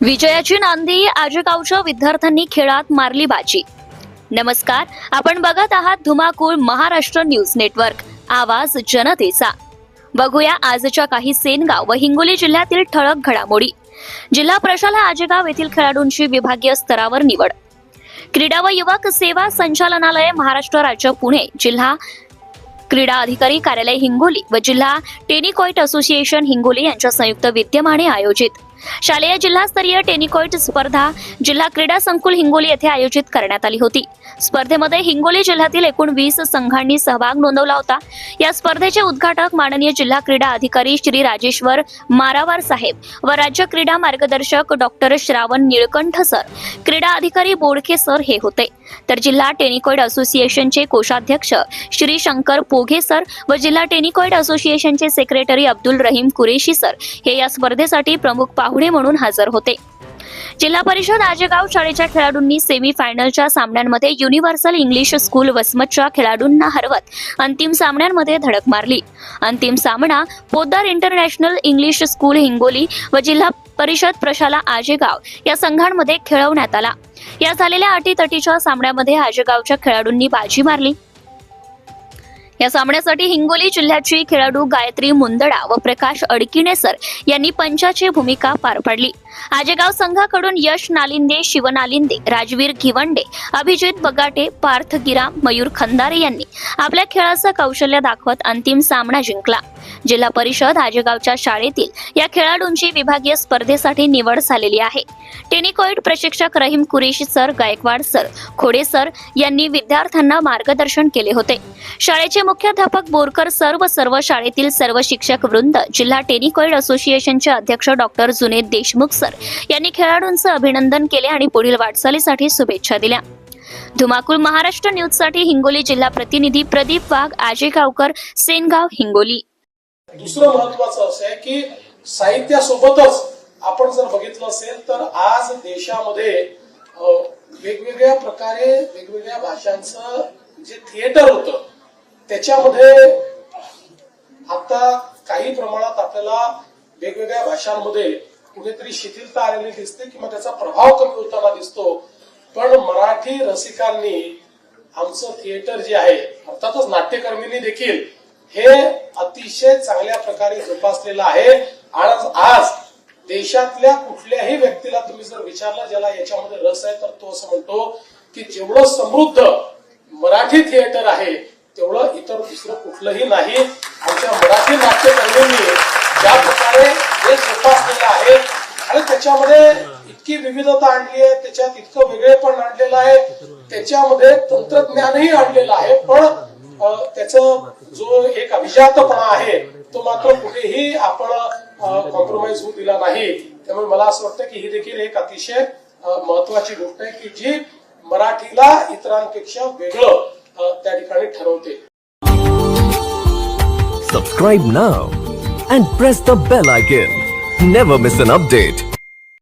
विजयाची नांदी आजगावच्या विद्यार्थ्यांनी खेळात मारली बाजी. नमस्कार आपण बघत आहात धुमाकूळ महाराष्ट्र न्यूज नेटवर्क आवाज जनतेचा. बघूया आजच्या काही सेनगाव व हिंगोली जिल्ह्यातील ठळक घडामोडी. जिल्हा प्रशाला आजगाव येथील खेळाडूंची विभागीय स्तरावर निवड. क्रीडा व युवक सेवा संचालनालय महाराष्ट्र राज्य पुणे जिल्हा क्रीडा अधिकारी कार्यालय हिंगोली व जिल्हा टेनिकॉइट असोसिएशन हिंगोली यांच्या संयुक्त विद्यमाने आयोजित. शालेय जिल्हास्तरीय टेनिकॉइट स्पर्धा जिल्हा क्रीडा संकुल हिंगोली येथे आयोजित करण्यात आली होती. स्पर्धेमध्ये हिंगोली जिल्ह्यातील एकूण वीस संघांनी सहभाग नोंदवला होता. या स्पर्धेचे उद्घाटक माननीय जिल्हा क्रीडा अधिकारी श्री राजेश्वर मारावार साहेब व राज्य क्रीडा मार्गदर्शक डॉक्टर श्रावण निळकंठ सर. क्रीडा अधिकारी बोडके सर हे होते. तर जिल्हा टेनिकॉइड असोसिएशनचे कोषाध्यक्ष श्री शंकर पोघे सर व जिल्हा टेनिकॉइड असोसिएशनचे सेक्रेटरी अब्दुल रहीम कुरेशी सर हे या स्पर्धेसाठी प्रमुख पाहुणे म्हणून हजर होते. जिल्हा परिषद आजेगाव शाळेच्या खेळाडूंनी सेमी फायनलच्या सामन्यांमध्ये युनिव्हर्सल इंग्लिश स्कूल वसमतच्या खेळाडूंना हरवत अंतिम सामन्यांमध्ये धडक मारली. अंतिम सामना Poddar international English school Hingoli व जिल्हा परिषद प्रशाला आजेगाव या संघांमध्ये खेळवण्यात आला. या झालेल्या अटीतटीच्या सामन्यामध्ये आजेगावच्या खेळाडूंनी बाजी मारली. या सामन्यासाठी हिंगोली जिल्ह्याची खेळाडू गायत्री मुंदडा व प्रकाश अडकिणेसर यांनी पंचाची भूमिका पार पाडली. आजेगाव संघाकडून यश नालिंदे शिवनालिंदे राजवीर घिवंडे अभिजित बगाटे पार्थ गिरा मयूर खंदारे यांनी आपल्या खेळाचं कौशल्य दाखवत अंतिम सामना जिंकला. जिल्हा परिषद आजेगावच्या शाळेतील या खेळाडूंची विभागीय स्पर्धेसाठी निवड झालेली आहे. टेनिकॉइड प्रशिक्षक Rahim Qureshi sir Gaikwad sir Khode sir यांनी विद्यार्थ्यांना मार्गदर्शन केले होते. शाळेचे मुख्याध्यापक बोरकर सर व सर्व शाळेतील सर्व शिक्षक वृंद जिल्हा टेनिकॉइड असोसिएशनचे अध्यक्ष डॉक्टर जुनेद देशमुख सर यांनी खेळाडूंचं अभिनंदन केले आणि पुढील वाटचालीसाठी शुभेच्छा दिल्या. धुमाकूळ महाराष्ट्र न्यूजसाठी हिंगोली जिल्हा प्रतिनिधी प्रदीप वाघ आजेगावकर सेनगाव हिंगोली. दुसरं महत्वाचं असं आहे की साहित्यासोबतच आपण जर बघितलं असेल तर आज देशामध्ये वेगवेगळ्या प्रकारे वेगवेगळ्या भाषांचं जे थिएटर होतं त्याच्यामध्ये आता काही प्रमाणात आपल्याला वेगवेगळ्या भाषांमध्ये कुठेतरी शिथिलता आलेली दिसते किंवा त्याचा प्रभाव कमी होताना दिसतो. पण मराठी रसिकांनी आमचं थिएटर जे आहे अर्थातच नाट्यकर्मींनी देखील हे अतिशय चांगल्या प्रकारे जोपासलेलं आहे. आज आज देशातल्या कुठल्याही व्यक्तीला तुम्ही जर विचारला ज्याला याच्यामध्ये रस आहे तर तो असं म्हणतो की जेवढं समृद्ध मराठी थिएटर आहे तेवढं इतर दुसरं कुठलंही नाही. आमच्या मराठी नाट्यकर्मींनी ज्या प्रकारे हे जोपासलेलं आहे आणि त्याच्यामध्ये इतकी विविधता आणली आहे त्याच्यात इतकं वेगळेपण आणलेलं आहे त्याच्यामध्ये तंत्रज्ञानही आणलेलं आहे पण त्याच जो एक अभिजातपणा आहे तो मात्र कुठेही आपण कॉम्प्रोमाइज होऊ दिला नाही. त्यामुळे मला असं वाटतं की ही देखील एक अतिशय महत्वाची गोष्ट आहे की जी मराठीला इतरांपेक्षा वेगळं त्या ठिकाणी ठरवते. Subscribe now and press the bell icon never miss an update